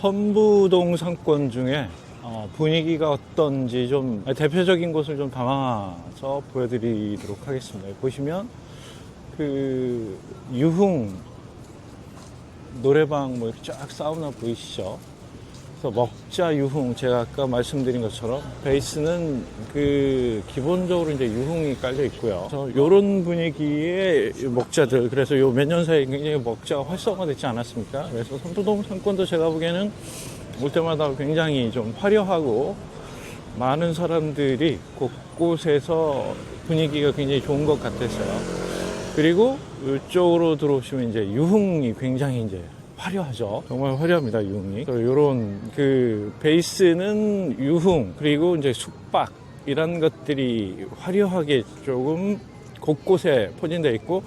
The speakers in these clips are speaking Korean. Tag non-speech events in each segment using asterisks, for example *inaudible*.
선부동 상권 중에 어, 분위기가 어떤지 좀 대표적인 곳을 좀 담아서 보여드리도록 하겠습니다. 보시면 그 유흥 노래방 뭐 이렇게 쫙 사우나 보이시죠? 그래서 먹자 유흥 제가 아까 말씀드린 것처럼 베이스는 그 기본적으로 이제 유흥이 깔려 있고요. 그래서 이런 분위기의 먹자들 그래서 요 몇 년 사이에 굉장히 먹자가 활성화됐지 않았습니까? 그래서 선부동 상권도 제가 보기에는 올 때마다 굉장히 좀 화려하고 많은 사람들이 곳곳에서 분위기가 굉장히 좋은 것 같았어요. 그리고 이쪽으로 들어오시면 이제 유흥이 굉장히 이제 화려하죠. 정말 화려합니다, 유흥이. 이런 그 베이스는 유흥, 그리고 이제 숙박, 이런 것들이 화려하게 조금 곳곳에 포진되어 있고,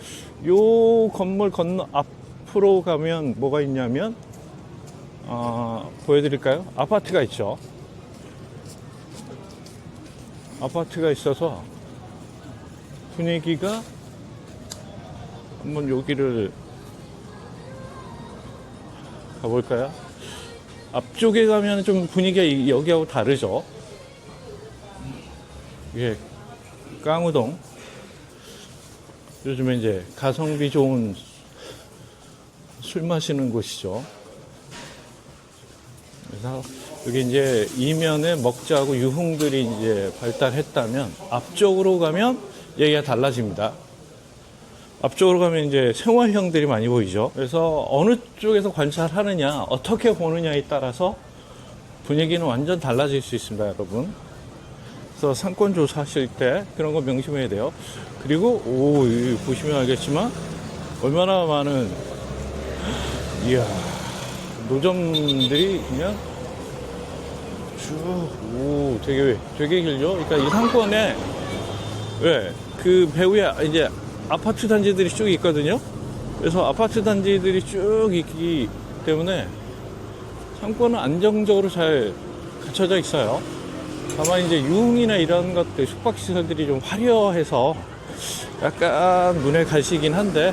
요 건물 건너 앞으로 가면 뭐가 있냐면, 어, 보여드릴까요? 아파트가 있죠. 아파트가 있어서 분위기가 한번 여기를 가볼까요? 앞쪽에 가면 좀 분위기가 이- 여기하고 다르죠. 이게 깡우동. 요즘에 이제 가성비 좋은 술 마시는 곳이죠. 그래서 여기 이제 이면에 먹자고 유흥들이 이제 발달했다면 앞쪽으로 가면 얘기가 달라집니다. 앞쪽으로 가면 이제 생활형들이 많이 보이죠. 그래서 어느 쪽에서 관찰하느냐, 어떻게 보느냐에 따라서 분위기는 완전 달라질 수 있습니다, 여러분. 그래서 상권 조사하실 때 그런 거 명심해야 돼요. 그리고, 오, 이 보시면 알겠지만, 얼마나 많은, 이야, 노점들이 그냥 쭉, 오, 되게, 되게 길죠? 그러니까 이 상권에, 왜, 그 배후에 이제 아파트 단지들이 쭉 있거든요. 그래서 아파트 단지들이 쭉 있기 때문에 상권은 안정적으로 잘 갖춰져 있어요. 다만 이제 유흥이나 이런 것들, 숙박시설들이 좀 화려해서 약간 눈에 가시긴 한데,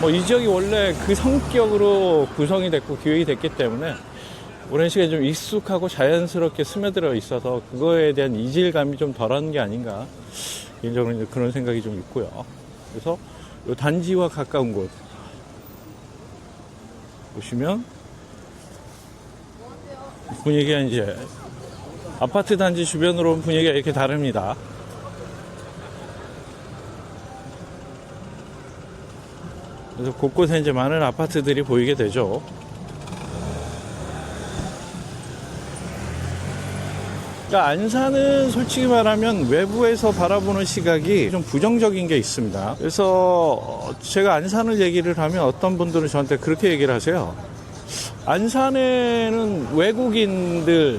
뭐 이 지역이 원래 그 성격으로 구성이 됐고 기획이 됐기 때문에 오랜 시간 좀 익숙하고 자연스럽게 스며들어 있어서 그거에 대한 이질감이 좀 덜한 게 아닌가. 개인적으로 이제 그런 생각이 좀 있고요. 그래서 요 단지와 가까운 곳 보시면 분위기가 이제 아파트 단지 주변으로 온 분위기가 이렇게 다릅니다. 그래서 곳곳에 이제 많은 아파트들이 보이게 되죠. 그러니까 안산은 솔직히 말하면 외부에서 바라보는 시각이 좀 부정적인 게 있습니다. 그래서 어, 제가 안산을 얘기를 하면 어떤 분들은 저한테 그렇게 얘기를 하세요. 안산에는 외국인들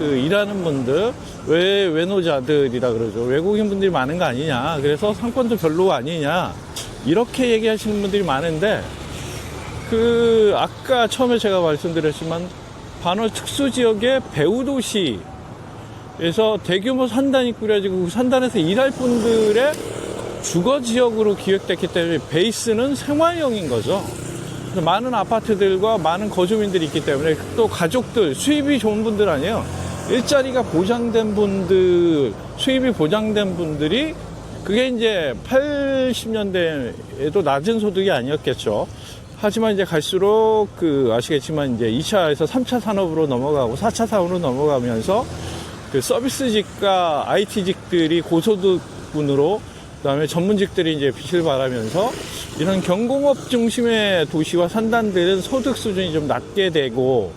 그 일하는 분들 외 외노자들이라 그러죠. 외국인 분들이 많은 거 아니냐. 그래서 상권도 별로 아니냐. 이렇게 얘기하시는 분들이 많은데 그 아까 처음에 제가 말씀드렸지만 반월 특수 지역의 배우 도시 그래서 대규모 산단이 꾸려지고 그 산단에서 일할 분들의 주거 지역으로 기획됐기 때문에 베이스는 생활형인 거죠. 많은 아파트들과 많은 거주민들이 있기 때문에 또 가족들, 수입이 좋은 분들 아니에요. 일자리가 보장된 분들, 수입이 보장된 분들이 그게 이제 80년대에도 낮은 소득이 아니었겠죠. 하지만 이제 갈수록 그 아시겠지만 이제 2차에서 3차 산업으로 넘어가고 4차 산업으로 넘어가면서 그 서비스직과 IT직들이 고소득군으로 그다음에 전문직들이 이제 빛을 발하면서 이런 경공업 중심의 도시와 산단들은 소득 수준이 좀 낮게 되고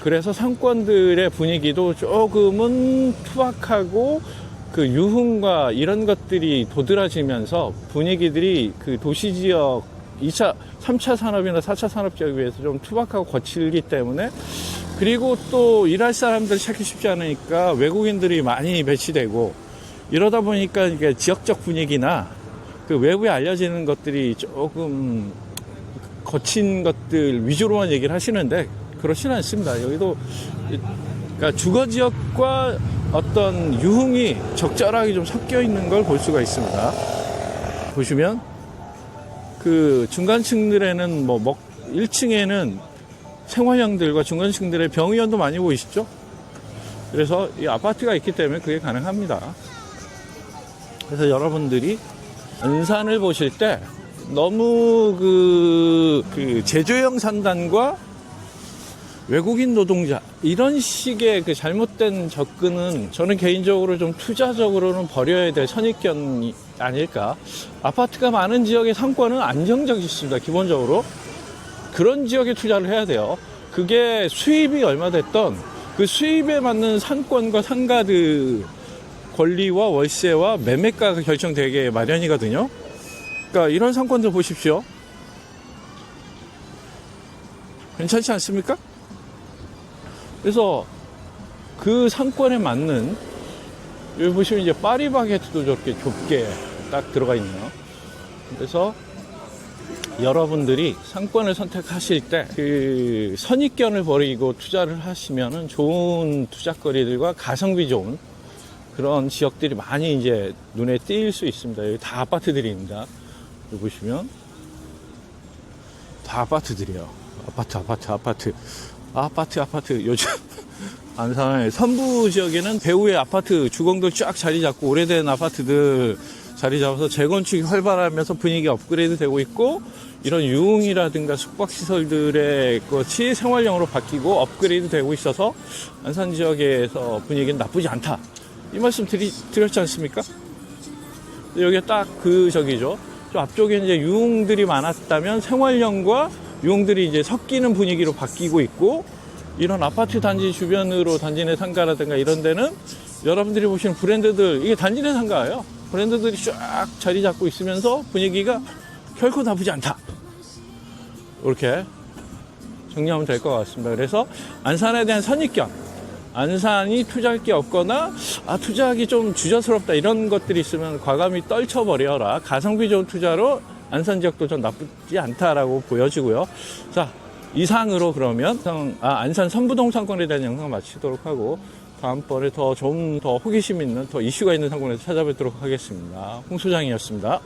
그래서 상권들의 분위기도 조금은 투박하고 그 유흥과 이런 것들이 도드라지면서 분위기들이 그 도시 지역 2차, 3차 산업이나 4차 산업 지역에 비해서 좀 투박하고 거칠기 때문에 그리고 또 일할 사람들 찾기 쉽지 않으니까 외국인들이 많이 배치되고 이러다 보니까 이게 지역적 분위기나 그 외부에 알려지는 것들이 조금 거친 것들 위주로만 얘기를 하시는데 그렇지는 않습니다. 여기도 그러니까 주거 지역과 어떤 유흥이 적절하게 좀 섞여 있는 걸 볼 수가 있습니다. 보시면 그 중간층들에는 뭐 먹, 1층에는 생활형들과 중간층들의 병의원도 많이 보이시죠? 그래서 이 아파트가 있기 때문에 그게 가능합니다. 그래서 여러분들이 안산을 보실 때 너무 그, 그 제조형 산단과 외국인 노동자 이런 식의 그 잘못된 접근은 저는 개인적으로 좀 투자적으로는 버려야 될 선입견이 아닐까. 아파트가 많은 지역의 상권은 안정적이 있습니다. 기본적으로 그런 지역에 투자를 해야 돼요. 그게 수입이 얼마 됐던 그 수입에 맞는 상권과 상가들 권리와 월세와 매매가가 결정되게 마련이거든요. 그러니까 이런 상권들 보십시오. 괜찮지 않습니까? 그래서 그 상권에 맞는 여기 보시면 이제 파리바게트도 저렇게 좁게 딱 들어가 있네요. 그래서 여러분들이 상권을 선택하실 때 그 선입견을 버리고 투자를 하시면은 좋은 투자거리들과 가성비 좋은 그런 지역들이 많이 이제 눈에 띄일 수 있습니다. 여기 다 아파트들입니다. 여기 보시면 다 아파트들이에요. 아파트, 아파트, 아파트. 아파트, 아파트. 요즘 *laughs* 안산의 선부 지역에는 배후의 아파트 주공들 쫙 자리 잡고 오래된 아파트들 자리 잡아서 재건축이 활발하면서 분위기 업그레이드 되고 있고 이런 유흥이라든가 숙박시설들의 것이 생활형으로 바뀌고 업그레이드 되고 있어서 안산 지역에서 분위기는 나쁘지 않다. 이 말씀 드리, 드렸지 않습니까? 여기가 딱 그 저기죠. 저 앞쪽에 이제 유흥들이 많았다면 생활형과 유흥들이 이제 섞이는 분위기로 바뀌고 있고 이런 아파트 단지 주변으로 단지 내 상가라든가 이런 데는 여러분들이 보시는 브랜드들 이게 단지 내 상가예요. 브랜드들이 쫙 자리 잡고 있으면서 분위기가 결코 나쁘지 않다. 이렇게 정리하면 될 것 같습니다. 그래서 안산에 대한 선입견, 안산이 투자할 게 없거나 아 투자하기 좀 주저스럽다 이런 것들이 있으면 과감히 떨쳐버려라. 가성비 좋은 투자로 안산 지역도 좀 나쁘지 않다라고 보여지고요. 자 이상으로 그러면 아, 안산 선부동 상권에 대한 영상 마치도록 하고 다음번에 더 좀 더 호기심 있는 더 이슈가 있는 상권에서 찾아뵙도록 하겠습니다. 홍 소장이었습니다.